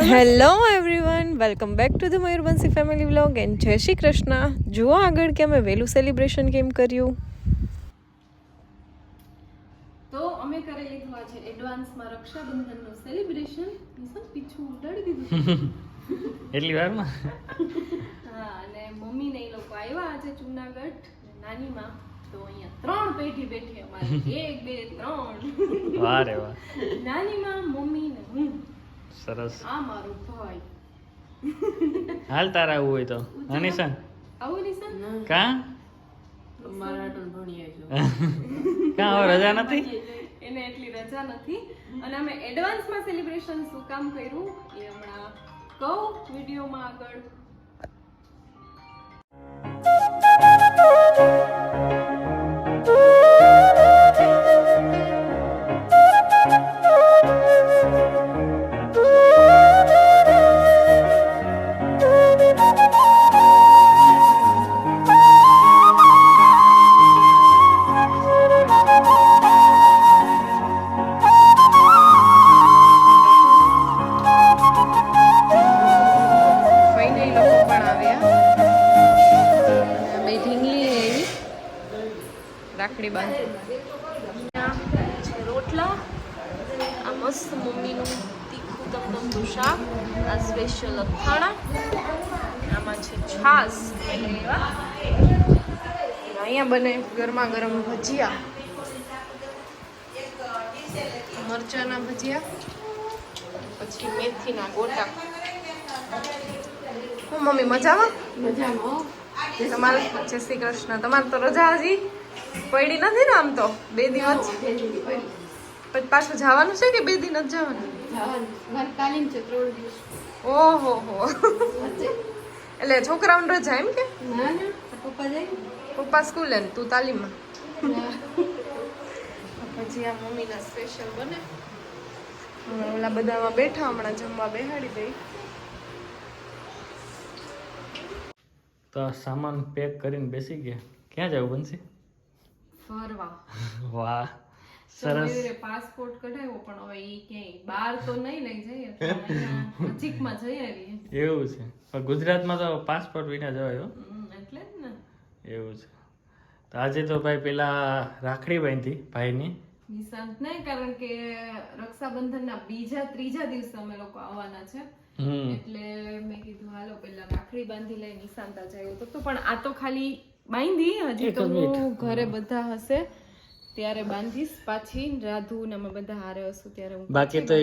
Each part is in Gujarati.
Hello everyone welcome back to the Mayurvanshi family vlog and જય શ્રી કૃષ્ણ જુઓ આગળ કે અમે વહેલું સેલિબ્રેશન કેમ કર્યું તો અમે કરેલી લીધું આજે એડવાન્સમાં રક્ષાબંધનનું સેલિબ્રેશન નિશા પીછું ઉડાડી દીધું એટલી વારમાં? હા અને મમ્મી ને એ લોકો આવ્યા આજે જુનાગઢ નાનીમાં. તો અહીંયા ત્રણ પેઢી બેઠી અમારી. એક બે ત્રણ. વાહ રે વાહ. નાનીમાં મમ્મી ને હું. સરસ. આ મારો ભાઈ. હાલ તારા આવું હોય તો. અનિશા આવું નિશા કા? કા હવે રજા નથી? એને એટલી રજા નથી. અને અમે એડવાન્સમાં સેલિબ્રેશન શું કામ કર્યું? એ હમણાં કહું વિડીયોમાં આગળ. રાખડી બાંધી છે રોટલા આ મસ્ત મમ્મીનું તીખું તમતમતું શાક આ સ્પેશિયલ અથાણા આમાં છે છાસ અહીંયા બને ગરમા ગરમ ભજીયા. મરચાના ભજીયા પછી મેથીના ગોટા. હું મમ્મી મજામાં? તમારે જય શ્રી કૃષ્ણ. તમારે તો રજા હજી? પડી નથી ને આમ તો? બે દિવસ પછી પાછું જવાનું છે કે બે દિન જ જવાનું? ઓહો હો. એટલે છોકરાઓને રજા એમ કે? પપ્પા સ્કૂલે ને તું તાલીમમાં? પછી આ મમ્મીના સ્પેશિયલ બને. ઓલા બધામાં બેઠા હમણાં જમવા બેહાડી દઈ. તો સામાન પેક કરીને બેસી ગયા. ક્યાં જવું બનશે ફરવા. વાહ. સરસ. પાસપોર્ટ કઢાવ્યો પણ હવે ઈ ક્યાંય બહાર તો નહીં લઈ જઈએ નજીકમાં જઈ આવીએ. એવું છે. પણ ગુજરાતમાં તો પાસપોર્ટ વિના જવાય એટલે જ ને. એવું છે. તો આજે તો ભાઈ પેલા રાખડી બાંધી ભાઈની. નિશાંત નહીં કારણ કે રક્ષાબંધનના બીજા ત્રીજા દિવસે અમે લોકો આવવાના છે. એટલે મેં કીધું હાલો પેલા રાખડી બાંધી લઈ નિશાંત આજે આવ્યો તો પણ આ તો ખાલી બાંધી હજી તો હું ઘરે બધા હશે ત્યારે બાંધીશ પાછી. રાધુ ને અમે બધા હારે હશું ત્યારે હું બાકી તો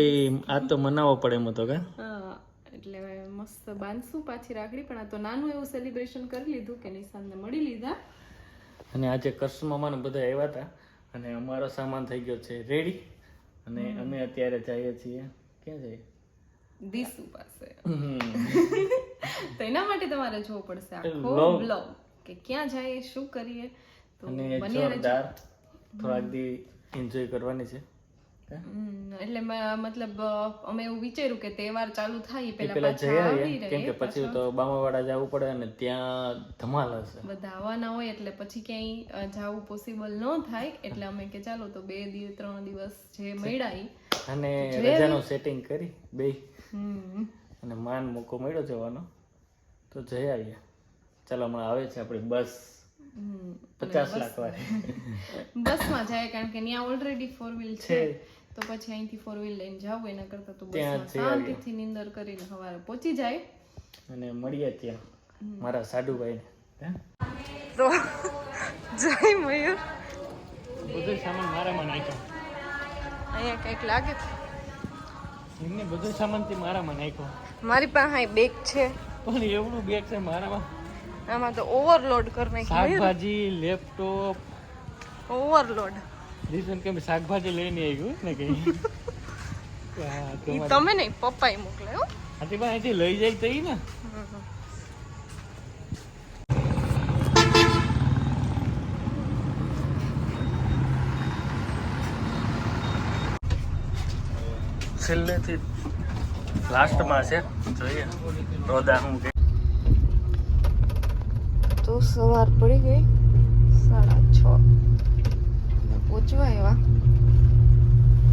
આ તો મનાવો પડે એમ તો કે? એટલે મસ્ત બાંધશું પાછી રાખડી પણ આ તો નાનું એવું સેલિબ્રેશન કરી લીધું કે નિશાંતને મળી લીધા. અને આજે કસ્ટમ મામાને બધા આવ્યા હતા અને અમારો સામાન થઈ ગયો છે રેડી અને અમે અત્યારે જઈએ છીએ. ક્યાં જઈએ? દીસુ પાસે. તો એના માટે તમારે જોવું પડશે આખો બ્લોગ કે ક્યાં જઈએ શું કરીએ? તો. જોરદાર થોડાક દી એન્જોય કરવાની છે. એટલે મતલબ અમે એવું વિચાર્યું કે તહેવાર ચાલુ થાય પેલા પેલા જઈ આવી આવીએ કેમ કે પછી તો બામાવાડા જવું પડે અને ત્યાં ધમાલ હશે. બધા આવવાના હોય એટલે પછી ક્યાંય જવું પોસિબલ ન થાય એટલે અમે કે ચાલો તો બે દિવસ ત્રણ દિવસ જે મળ્યા. અને રજાનું સેટિંગ કરી બે અને માન મોકો મળ્યો જવાનો તો જઈ આવીએ. ચાલો હમણાં આવે છે આપણી બસ. પચાસ લાખ વાળી. બસમાં જાય કારણ કે ત્યાં ઓલરેડી ફોર વ્હીલ છે. તો પછી અહીંથી ફોર વ્હીલ લઈને જાવ એના કરતાં તો ત્યાં બસમાં શાંતિથી નિંદર કરીને સવારે પહોંચી જાય. અને મળીએ ત્યાં. મારા સાડુભાઈને હે? તો જય મયુર. બધું સામાન મારામાં નાખ્યો. અહીંયા કંઈક લાગે છે? એમને બધું સામાનથી મારામાં નાખ્યો. મારી પાસે બેગ છે. પણ એવડું બેગ છે મારામાં. આમાં તો ઓવરલોડ કરી નાખ્યું શાકભાજી લેપટોપ ઓવરલોડ દીસન કે શાકભાજી લઈને આવ્યું ને કઈ. તમે નહીં પપ્પાએ મોકલાયો. હાથી પણ અહીંથી લઈ જાય તો ને. છેલ્લેથી લાસ્ટમાં છે. જોઈએ. રોદા હું કે તો સવાર પડી ગઈ. સાડા છ. પહોંચવા એવા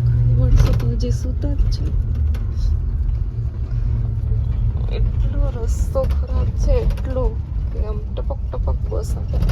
ખાલી માણસો તો હજી સૂતા જ છે. એટલો રસ્તો ખરાબ છે એટલો કે આમ ટપક ટપક બસ આવે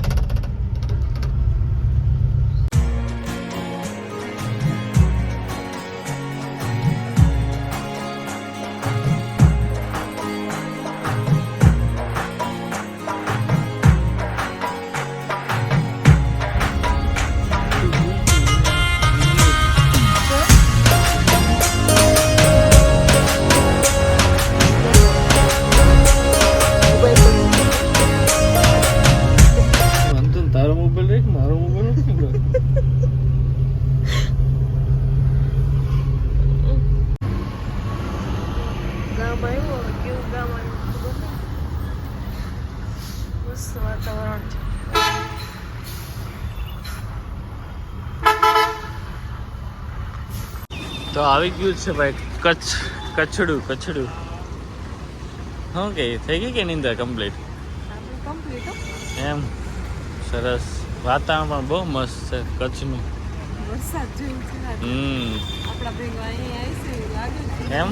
તો આવી ગયું છે ભાઈ. કચ્છ કચ્છડું કચ્છડું. શું કે થઈ ગઈ કે નિંદર કમ્પ્લીટ એમ. સરસ. વાતાવરણ પણ બહુ મસ્ત છે કચ્છનું. એમ?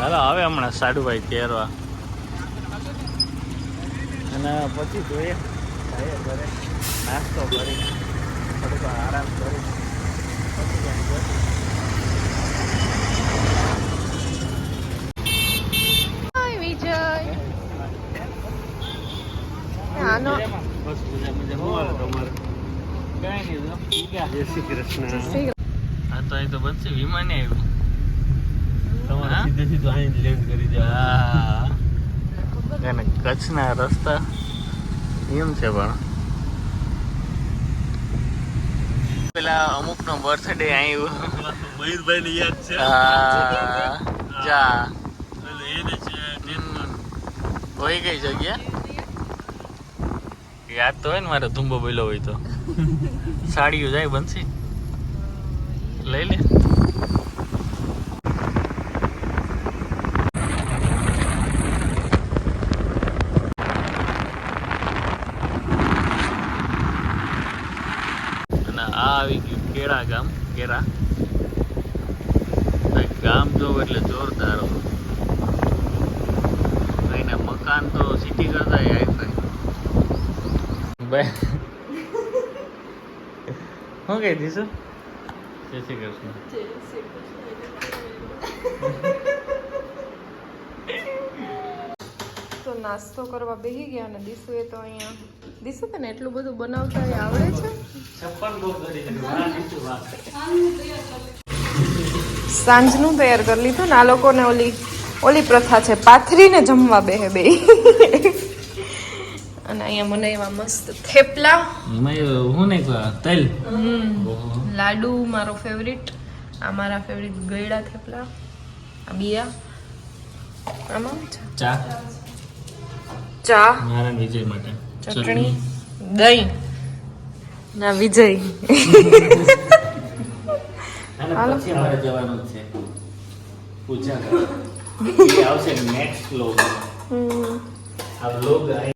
હાલો હવે હમણાં સાડુભાઈ કેરવા. અને પછી જોઈએ. નાસ્તો કરી થોડુંક આરામ કરી પછી ક્યાંક જઈએ. હાય વિજય આનો બસ મજા મજા હું હાલે તમારે કાંઈ જય શ્રી કૃષ્ણ. તો અહીં તો બનશે વિમાન આવ્યું. તમારે? સીધે સીધું અહીં લેન્ડ કરી દેવાનું. અને કચ્છના રસ્તા એમ છે પણ. પેલા અમુક નો બર્થડે આવ્યો મયુરભાઈ ને યાદ છે. જા. એને છે કોઈ કઈ જગ્યા? યાદ તો હોય ને મારે ધુંબો બોલ્યો હોય તો. સાડીઓ જાય બનશે લઈ લે. આવી ગયું કેળા ગામ કેરા ગામ જોવું એટલે જોરદાર. મકાન તો સિટી કરતા ભાઈ. શું કહી દીધું જય શ્રી કૃષ્ણ. તો નાસ્તો કરવા બેહી ગયા અને દીસુ એ તો અહીંયા દીસુ તને એટલું બધું બનાવતા એ આવડે છે? સાંજનું તૈયાર કરી લીધું. ને આ લોકોને ઓલી ઓલી પ્રથા છે પાથરીને જમવા બેહે બે અહીંયા મને એવા મસ્ત થેપલા. એમાં હું નહીં તલ. લાડુ મારો ફેવરિટ આ મારા ફેવરિટ ગયડા થેપલા. આ બિયા. આમાં ચા. ચા. મારા વિજય માટે. ચટણી. દહીં. ના વિજય. હાલો. અમારે જવાનું છે. પૂજા આવશે નેક્સ્ટ વ્લોગ હમ. આ વ્લોગ